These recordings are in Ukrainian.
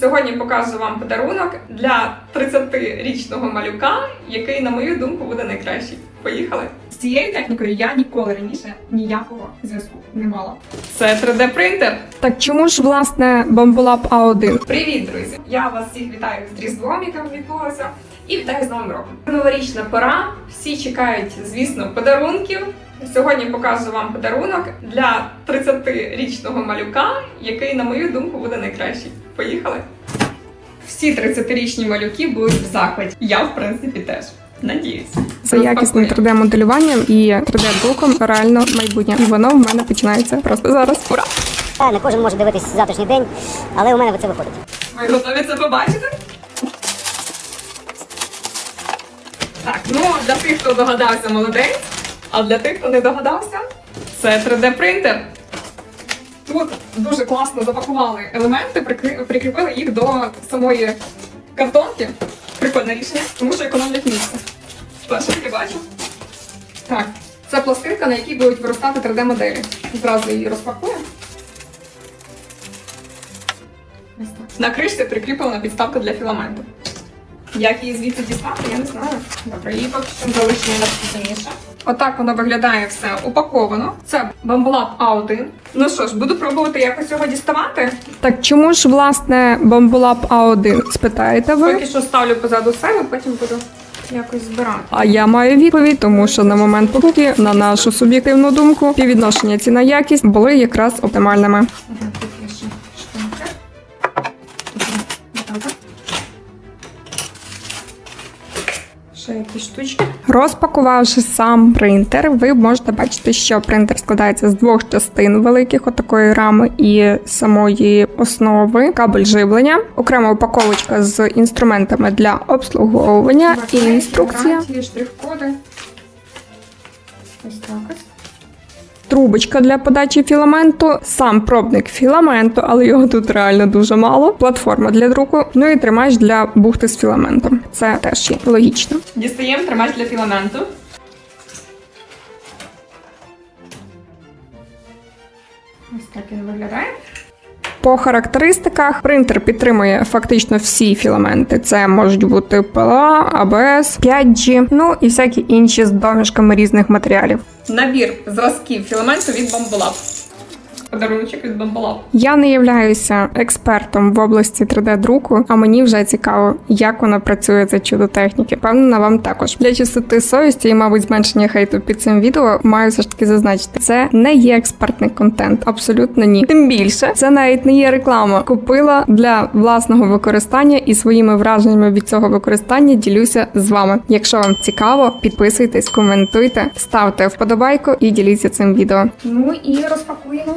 Сьогодні покажу вам подарунок для 30-річного малюка, який, на мою думку, буде найкращий. Поїхали! З цією технікою я ніколи раніше ніякого зв'язку не мала. Це 3D принтер. Так чому ж власне Bambolab A1? Привіт, друзі! Я вас всіх вітаю з Різдвом, яке відбулося, і вітаю з Новим роком. Новорічна пора. Всі чекають, звісно, подарунків. Сьогодні покажу вам подарунок для 30-річного малюка, який, на мою думку, буде найкращий. Поїхали! Всі 30-річні малюки будуть в захваті. Я, в принципі, теж. Надіюсь. За якісним 3D-моделюванням і 3D-друком реально майбутнє. І воно в мене починається просто зараз. Ура! Не кожен може дивитись завтрашній день, але у мене це виходить. Ви готові це побачити? Ну для тих, хто догадався, молодець. А для тих, хто не догадався, це 3D-принтер. Тут дуже класно запакували елементи, прикріпили їх до самої картонки. Прикольне рішення, тому що економлять місце. Перше таки бачу. Так, це пластинка, на якій будуть виростати 3D-моделі. Зразу її розпакуємо. На кришці прикріплена підставка для філаменту. Як її звідси дістати, я не знаю. Добре, її поки що залишимо на пізніше. Отак воно виглядає все упаковано. Це Bambolab A1. Ну що ж, буду пробувати якось його діставати. Так чому ж власне Bambolab A1? Спитаєте ви? Поки що ставлю позаду себе, потім буду якось збирати. А я маю відповідь, тому що на момент покупки, на нашу суб'єктивну думку, співвідношення ціна якість були якраз оптимальними. Якісь штучки. Розпакувавши сам принтер, ви можете бачити, що принтер складається з двох частин великих, отакої рами і самої основи, кабель живлення, окрема упаковочка з інструментами для обслуговування і інструкція. Штрих-коди. Ось так ось. Трубочка для подачі філаменту, сам пробник філаменту, але його тут реально дуже мало. Платформа для друку, ну і тримач для бухти з філаментом. Це теж є логічно. Дістаємо тримач для філаменту. Ось так він виглядає. По характеристиках принтер підтримує фактично всі філаменти. Це можуть бути ПЛА, АБС, 5G, ну і всякі інші з домішками різних матеріалів. Набір зразків філаменту від Bambolab. Подаруночок від Bambolab. Я не являюся експертом в області 3D-друку, а мені вже цікаво, як вона працює за чудо техніки. Певнена вам також. Для чистоти совісті і, мабуть, зменшення хейту під цим відео маю все ж таки зазначити. Це не є експертний контент, абсолютно ні. Тим більше, це навіть не є реклама. Купила для власного використання і своїми враженнями від цього використання ділюся з вами. Якщо вам цікаво, підписуйтесь, коментуйте, ставте вподобайку і діліться цим відео. Ну і розпакуємо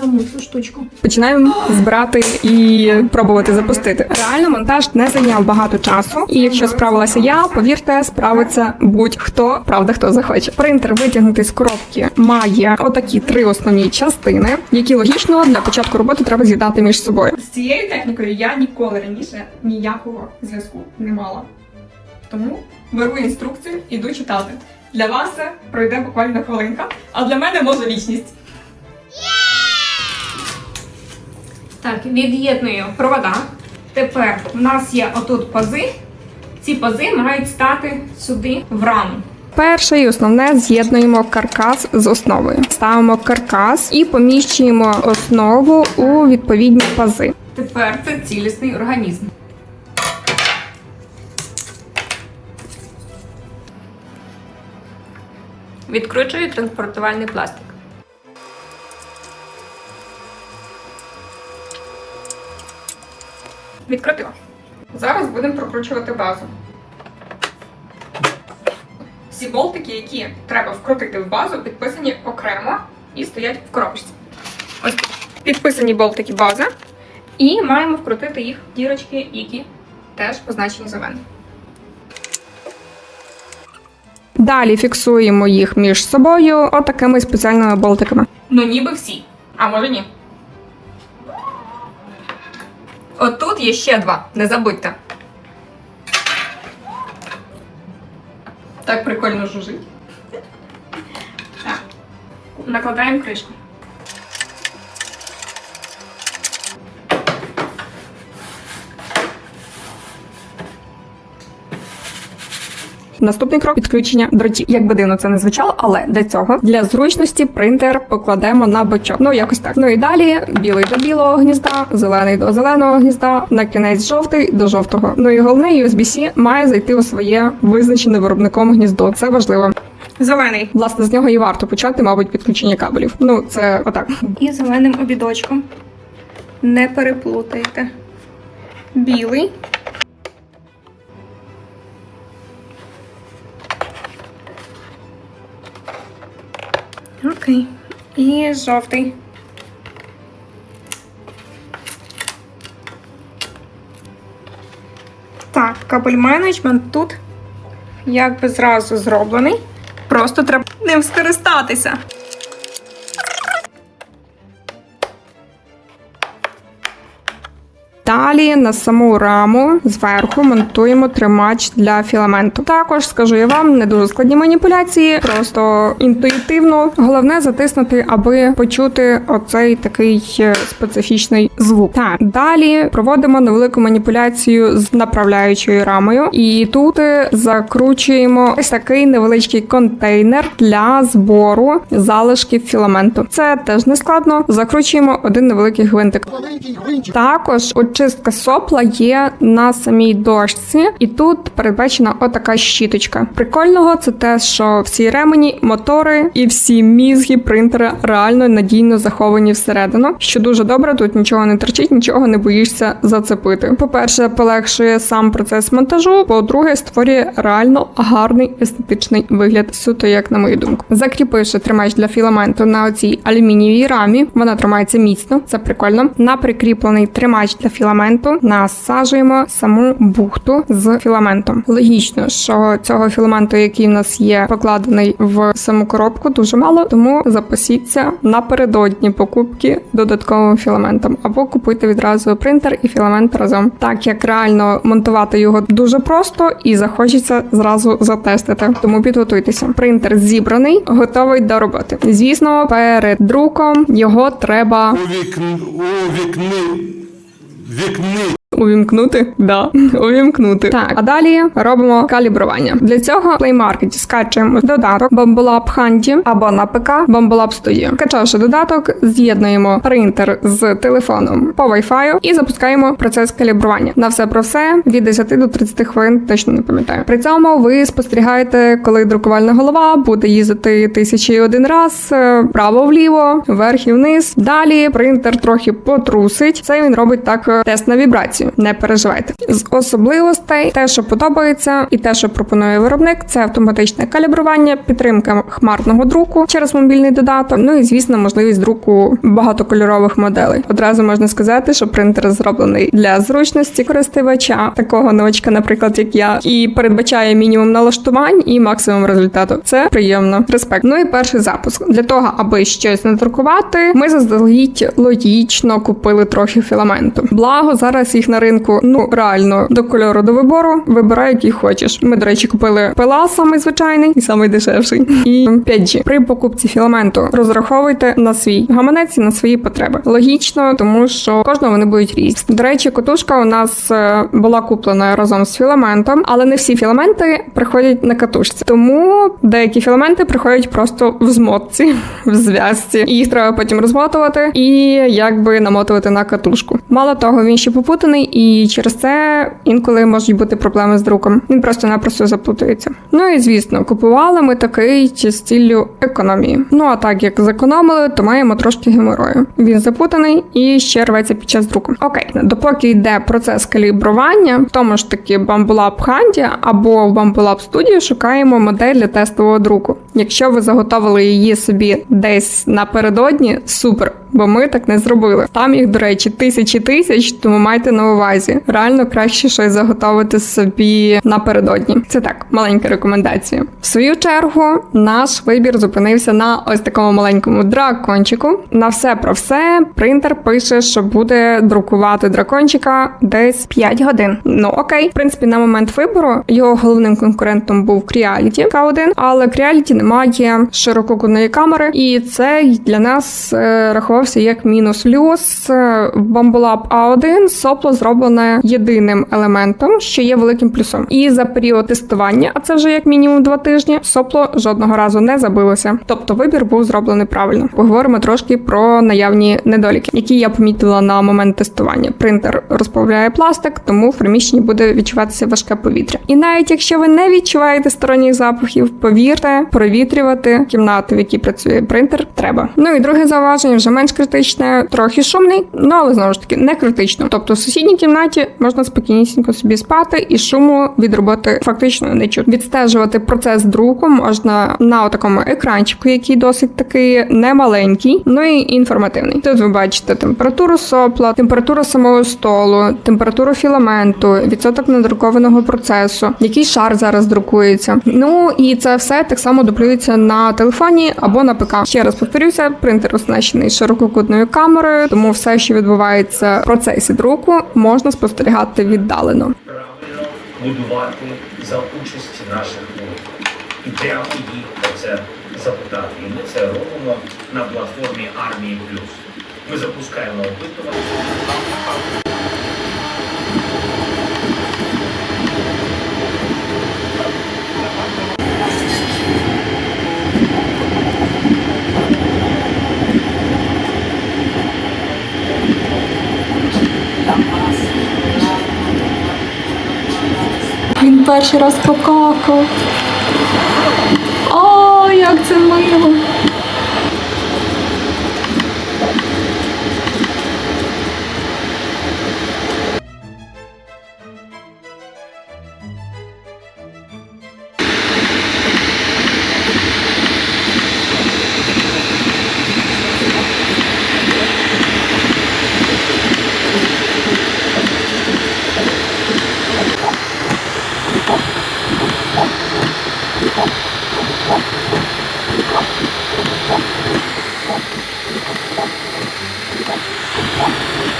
саму цю штучку. Починаємо збирати і пробувати запустити. Реально монтаж не зайняв багато часу, і якщо справилася я, повірте, справиться будь-хто, правда, хто захоче. Принтер витягнутий з коробки має отакі три основні частини, які логічно для початку роботи треба з'єднати між собою. З цією технікою я ніколи раніше ніякого зв'язку не мала. Тому беру інструкцію, іду читати. Для вас це пройде буквально хвилинка, а для мене може вічність. Так, від'єдную провода. Тепер в нас є отут пази. Ці пази мають стати сюди в раму. Перше і основне з'єднуємо каркас з основою. Ставимо каркас і поміщуємо основу у відповідні пази. Тепер це цілісний організм. Відкручую транспортувальний пластик. Відкрутила. Зараз будемо прокручувати базу. Всі болтики, які треба вкрутити в базу, підписані окремо і стоять в коробочці. Ось підписані болтики бази. І маємо вкрутити їх в дірочки, які теж позначені зеленим. Далі фіксуємо їх між собою отакими спеціальними болтиками. Ну, ніби всі. А може ні. От тут є ще два, не забудьте. Так прикольно жужить. Так. Накладаємо кришку. Наступний крок підключення дротів. Як би дивно це не звучало, але для цього для зручності принтер покладемо на бочок. Ну якось так. Ну і далі білий до білого гнізда, зелений до зеленого гнізда, на кінець жовтий до жовтого. Ну і головне, USB-C має зайти у своє визначене виробником гніздо. Це важливо. Зелений. Власне, з нього і варто почати, мабуть, підключення кабелів. Ну це отак. І зеленим обідочком. Не переплутайте. Білий. Окей. І жовтий. Так, кабель менеджмент тут якби зразу зроблений. Просто треба ним скористатися. Далі на саму раму зверху монтуємо тримач для філаменту. Також скажу я вам не дуже складні маніпуляції, просто інтуїтивно. Головне затиснути, аби почути оцей такий е, специфічний звук. Так, далі проводимо невелику маніпуляцію з направляючою рамою, і тут е, закручуємо ось такий невеличкий контейнер для збору залишків філаменту. Це теж не складно. Закручуємо один невеликий гвинтик. Також очистка сопла є на самій дошці, і тут передбачена отака щіточка. Прикольного це те, що всі ремені, мотори і всі мізги принтера реально надійно заховані всередину. Що дуже добре, тут нічого не торчить, нічого не боїшся зацепити. По-перше, полегшує сам процес монтажу. По-друге, створює реально гарний естетичний вигляд, суто як на мою думку. Закріпивши тримач для філаменту на оцій алюмінієвій рамі, вона тримається міцно, це прикольно. На прикріплений тримач для філаменту насаджуємо саму бухту з філаментом. Логічно, що цього філаменту, який в нас є покладений в саму коробку, дуже мало, тому запасіться напередодні покупки додатковим філаментом, або купуйте відразу принтер і філамент разом. Так як реально монтувати його дуже просто і захочеться зразу затестити. Тому підготуйтеся. Принтер зібраний, готовий до роботи. Звісно, перед друком його треба Увікн... Увікни... Увімкнути? Да, увімкнути. Так, а далі робимо калібрування. Для цього в Play Market скачуємо додаток Bambolab Handy або на ПК Bambolab Studio. Качавши додаток, з'єднуємо принтер з телефоном по Wi-Fi і запускаємо процес калібрування. На все про все від 10 до 30 хвилин, точно не пам'ятаю. При цьому ви спостерігаєте, коли друкувальна голова буде їздити тисячі один раз е, вправо-вліво, вверх і вниз. Далі принтер трохи потрусить. Це він робить так е, тест на вібрацію. Не переживайте. З особливостей, те, що подобається, і те, що пропонує виробник, це автоматичне калібрування, підтримка хмарного друку через мобільний додаток. Ну і звісно, можливість друку багатокольорових моделей. Одразу можна сказати, що принтер зроблений для зручності користувача, такого новачка, наприклад, як я, і передбачає мінімум налаштувань і максимум результату. Це приємно. Респект. Ну і перший запуск для того, аби щось надрукувати, ми заздалегідь логічно купили трохи філаменту. Благо зараз їх на ринку ну реально до кольору до вибору. Вибирай, який хочеш. Ми, до речі, купили пила самий звичайний і самий дешевший. І 5G. при покупці філаменту розраховуйте на свій гаманець і на свої потреби. Логічно, тому що кожного вони будуть різні. До речі, котушка у нас е, була куплена разом з філаментом, але не всі філаменти приходять на катушці. Тому деякі філаменти приходять просто в змотці, в зв'язці. Їх треба потім розмотувати і якби намотувати на катушку. Мало того, він ще попутаний, і через це інколи можуть бути проблеми з друком. Він просто-напросто заплутується. Ну і звісно, купували ми такий з ціллю економії. Ну а так як зекономили, то маємо трошки геморою. Він запутаний і ще рветься під час друку. Окей, допоки йде процес калібрування, в тому ж таки Bambulab Handy або в Bambulab Studio шукаємо модель для тестового друку. Якщо ви заготовили її собі десь напередодні, супер. Бо ми так не зробили. Там їх, до речі, тисячі тисяч, тому майте на увазі. Реально краще щось заготовити собі напередодні. Це так, маленька рекомендація. В свою чергу наш вибір зупинився на ось такому маленькому дракончику. На все про все принтер пише, що буде друкувати дракончика десь 5 годин. Ну окей, в принципі, на момент вибору його головним конкурентом був Creality K1, але Creality немає ширококутної камери, і це для нас е, рахувався як мінус. Плюс е, в Bambolab A1 сопло зроблене єдиним елементом, що є великим плюсом. І за період тестування, а це вже як мінімум два тижні, сопло жодного разу не забилося. Тобто вибір був зроблений правильно. Поговоримо трошки про наявні недоліки, які я помітила на момент тестування. Принтер розплавляє пластик, тому в приміщенні буде відчуватися важке повітря. І навіть якщо ви не відчуваєте сторонніх запахів, повірте, провітрювати кімнату, в якій працює принтер, треба. Ну і друге зауваження вже менш критичне, трохи шумний, ну але знову ж таки не критично. Тобто в сусідній кімнаті можна спокійнісінько собі спати, і шуму від роботи фактично не чути. Відстежувати процес друку можна на такому екранчику, який досить таки немаленький, ну і інформативний. Тут ви бачите температуру сопла, температуру самого столу, температуру філаменту, відсоток надрукованого процесу, який шар зараз друкується. Ну і це все так само дублюється на телефоні або на ПК. Ще раз повторюся, принтер оснащений ширококутною камерою, тому все, що відбувається в процесі друку, можна спостерігати віддалено. будувати за участі наших уроків. І прямо про це запитати. І ми це робимо на платформі Армії Плюс. Ми запускаємо опитування. Він перший раз покакав. О, як це мило.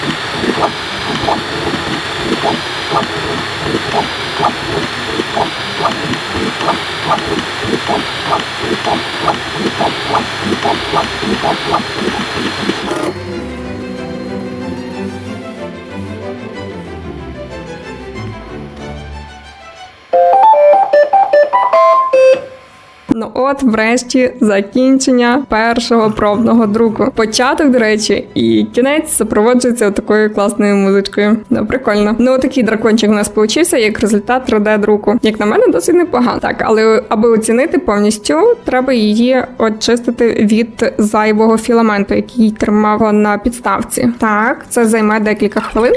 Ну от, врешті, закінчення першого пробного друку. Початок, до речі, і кінець супроводжується такою класною музичкою. Ну, прикольно. Ну, такий дракончик у нас получився як результат 3D друку. Як на мене, досить непогано. Так, але аби оцінити повністю, треба її очистити від зайвого філаменту, який тримав на підставці. Так, це займе декілька хвилин.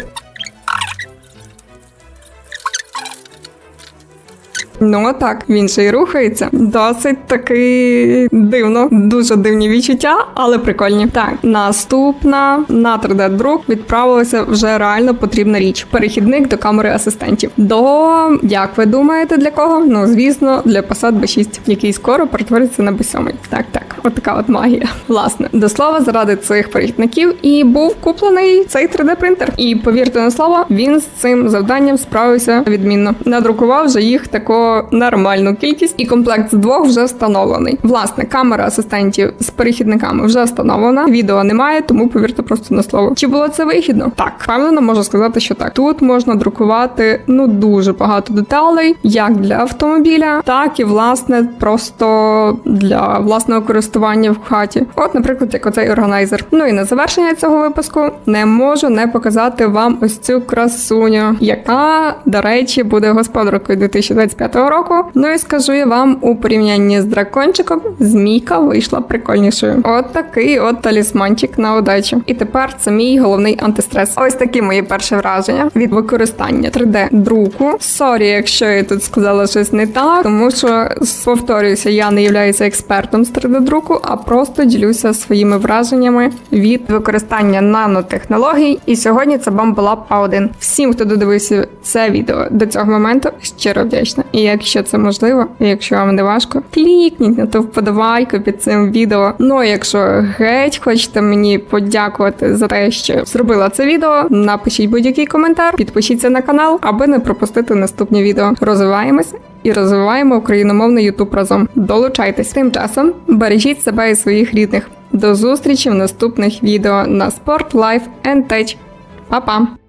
Ну так, він ще й рухається. Досить таки дивно, дуже дивні відчуття, але прикольні. Так, наступна на 3D-друк відправилася вже реально потрібна річ. Перехідник до камери асистентів. До як ви думаєте, для кого? Ну звісно, для Passat B6, який скоро перетвориться на B7. Так, так, от така от магія. Власне, до слова, заради цих перехідників і був куплений цей 3D-принтер. І повірте на слово, він з цим завданням справився відмінно. Надрукував вже їх тако нормальну кількість, і комплект з двох вже встановлений. Власне, камера асистентів з перехідниками вже встановлена. Відео немає, тому повірте просто на слово. Чи було це вигідно? Так, впевнено можу сказати, що так. Тут можна друкувати ну дуже багато деталей, як для автомобіля, так і власне просто для власного користування в хаті. От, наприклад, як оцей органайзер. Ну і на завершення цього випуску не можу не показати вам ось цю красуню, яка, до речі, буде господаркою 2025 року. Ну і скажу я вам у порівнянні з дракончиком, змійка вийшла прикольнішою. От такий от талісманчик на удачу. І тепер це мій головний антистрес. Ось такі мої перші враження від використання 3D друку. Сорі, якщо я тут сказала щось не так, тому що повторююся, я не являюся експертом з 3D друку, а просто ділюся своїми враженнями від використання нанотехнологій. І сьогодні це Bambolab A1. Всім, хто додивився це відео до цього моменту, щиро вдячна. І якщо це можливо, і якщо вам не важко, клікніть на ту вподобайку під цим відео. Ну а якщо геть хочете мені подякувати за те, що зробила це відео, напишіть будь-який коментар, підпишіться на канал, аби не пропустити наступні відео. Розвиваємось і розвиваємо україномовний Ютуб разом. Долучайтесь. Тим часом бережіть себе і своїх рідних. До зустрічі в наступних відео на Sport, Life and Tech. Па-па!